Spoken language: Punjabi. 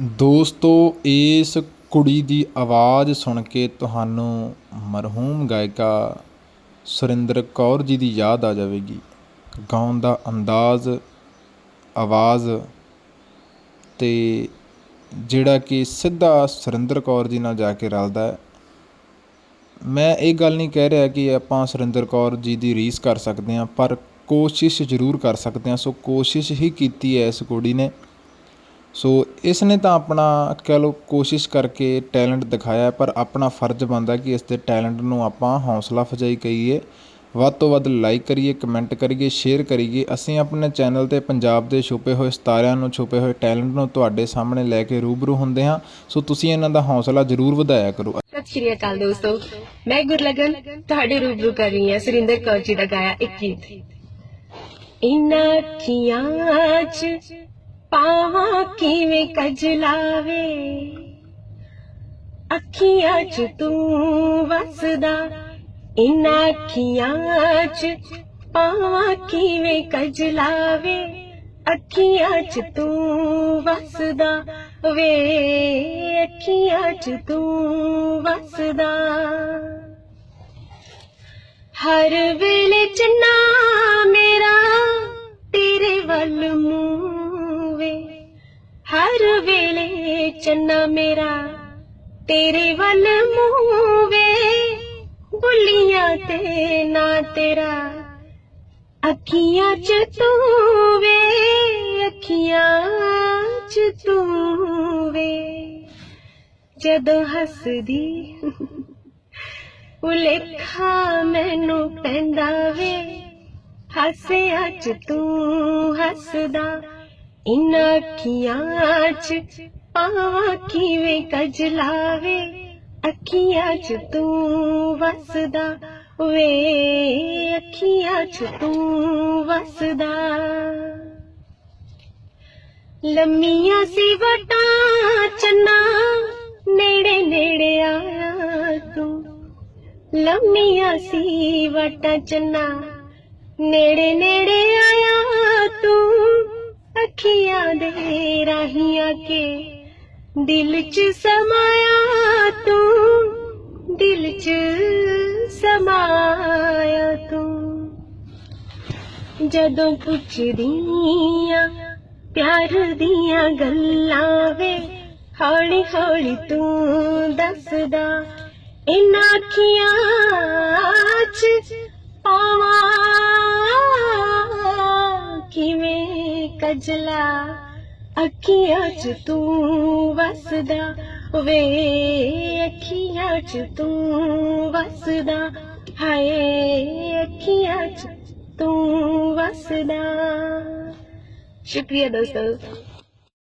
ਦੋਸਤੋ, ਇਸ ਕੁੜੀ ਦੀ ਆਵਾਜ਼ ਸੁਣ ਕੇ ਤੁਹਾਨੂੰ ਮਰਹੂਮ ਗਾਇਕਾ ਸੁਰਿੰਦਰ ਕੌਰ ਜੀ ਦੀ ਯਾਦ ਆ ਜਾਵੇਗੀ। ਗਾਉਣ ਦਾ ਅੰਦਾਜ਼, ਆਵਾਜ਼ ਤੇ ਜਿਹੜਾ ਕਿ ਸਿੱਧਾ ਸੁਰਿੰਦਰ ਕੌਰ ਜੀ ਨਾਲ ਜਾ ਕੇ ਰਲਦਾ ਹੈ। ਮੈਂ ਇਹ ਗੱਲ ਨਹੀਂ ਕਹਿ ਰਿਹਾ ਕਿ ਆਪਾਂ ਸੁਰਿੰਦਰ ਕੌਰ ਜੀ ਦੀ ਰੀਸ ਕਰ ਸਕਦੇ ਹਾਂ, ਪਰ ਕੋਸ਼ਿਸ਼ ਜ਼ਰੂਰ ਕਰ ਸਕਦੇ ਹਾਂ। ਸੋ ਕੋਸ਼ਿਸ਼ ਹੀ ਕੀਤੀ ਹੈ ਇਸ ਕੁੜੀ ਨੇ। ਸੋ ਇਸ ਨੇ ਤਾਂ ਆਪਣਾ ਕਹਿ ਲਓ ਕੋਸ਼ਿਸ਼ ਕਰਕੇ ਟੈਲੈਂਟ ਦਿਖਾਇਆ, ਪਰ ਆਪਣਾ ਫਰਜ਼ ਬਣਦਾ ਕਿ ਇਸ ਦੇ ਟੈਲੈਂਟ ਨੂੰ ਆਪਾਂ ਹੌਸਲਾ ਅਫਜ਼ਾਈ ਕਰੀਏ। ਵੱਧ ਤੋਂ ਵੱਧ ਲਾਈਕ ਕਰੀਏ ਕਮੈਂਟ ਕਰੀਏ ਸ਼ੇਅਰ ਕਰੀਏ। ਅਸੀਂ ਆਪਣੇ ਚੈਨਲ ਤੇ ਪੰਜਾਬ ਦੇ ਛੁਪੇ ਹੋਏ ਸਿਤਾਰਿਆਂ ਨੂੰ, ਛੁਪੇ ਹੋਏ ਟੈਲੈਂਟ ਨੂੰ ਤੁਹਾਡੇ ਸਾਹਮਣੇ ਲੈ ਕੇ ਰੂਬਰੂ ਹੁੰਦੇ ਹਾਂ। ਸੋ ਤੁਸੀਂ ਇਹਨਾਂ ਦਾ ਹੌਸਲਾ ਜ਼ਰੂਰ ਵਧਾਇਆ ਕਰੋ। ਸਤਿ ਸ਼੍ਰੀ ਅਕਾਲ ਦੋਸਤੋ। ਮੈਂ ਗੁਰਲਗਨ, ਤੁਹਾਡੇ ਰੂਬਰੂ ਕਰ ਰਹੀ ਹਾਂ ਸੁਰਿੰਦਰ ਕੌਰ ਜੀ ਦਾ ਗਾਇਆ ਇੱਕ ਗੀਤ। ਇਨਾਂ ਅੱਖੀਆਂ 'ਚ ਪਾਵਾਂ ਕਿਵੇਂ ਕਜਲਾਵੇ ਅੱਖੀਆਂ 'ਚ ਤੂੰ ਵਸਦਾ ਇਨਾਂ ਅੱਖੀਆਂ 'ਚ ਪਾਵਾਂ ਕਿਵੇਂ ਕਜਲਾਵੇ ਅੱਖੀਆਂ 'ਚ ਤੂੰ ਵਸਦਾ, ਵੇ ਅੱਖੀਆਂ 'ਚ ਤੂੰ ਵਸਦਾ। ਹਰ ਵੇਲੇ ਚੰਨਾ ਚੰਨਾ ਮੇਰਾ, ਤੇਰੇ ਵੱਲ ਮੂੰਹ ਵੇ ਬੁੱਲੀਆਂ ਤੇ ਨਾ ਤੇਰਾ। ਅੱਖੀਆਂ 'ਚ ਤੂੰ ਵੇ ਅੱਖੀਆਂ 'ਚ ਤੂੰ ਵੇ ਜਦੋਂ ਹੱਸਦੀ, ਉਲੇਖਾ ਮੈਨੂੰ ਪੈਂਦਾ ਵੇ। ਹੱਸਿਆ 'ਚ ਤੂੰ ਹੱਸਦਾ ਇਨਾਂ ਅੱਖੀਆਂ 'ਚ ਪਾਵਾਂ ਕਿਵੇਂ ਕਜਲਾਵੇ ਅੱਖੀਆਂ 'ਚ ਤੂੰ ਵਸਦਾ। ਵੇ ਅੱਖੀਆਂ 'ਚ ਤੂੰ ਵਸਦਾ। ਲੰਮੀਆਂ ਸੀ ਵਟਾਂ ਚੰਨਾ, ਨੇੜੇ ਨੇੜੇ ਆਇਆ ਤੂੰ। ਲੰਮੀਆਂ ਸੀ ਵਟਾਂ ਚੰਨਾ, ਨੇੜੇ ਨੇੜੇ ਆਇਆ ਤੂੰ। ਅੱਖੀਆਂ ਦੇ ਰਾਹੀਆਂ ਕੇ ਦਿਲ 'ਚ ਸਮਾਇਆ ਤੂੰ, ਦਿਲ 'ਚ ਸਮਾਇਆ ਤੂੰ। ਜਦੋਂ ਪੁੱਛਦੀਆਂ ਪਿਆਰ ਦੀਆਂ ਗੱਲਾਂ ਵੇ ਹੌਲੀ ਹੌਲੀ ਤੂੰ ਦੱਸਦਾ ਇਨਾਂ ਅੱਖੀਆਂ 'ਚ ਪਾਵਾਂ ਕਿਵੇਂ ਕਜਲਾ ਅੱਖੀਆਂ 'ਚ ਤੂੰ ਵਸਦਾ, ਵੇ ਅੱਖੀਆਂ 'ਚ ਤੂੰ ਵਸਦਾ, ਹਾਏ ਅੱਖੀਆਂ 'ਚ ਤੂੰ ਵਸਦਾ। ਸ਼ੁਕਰੀਆ ਦੋਸਤੋ।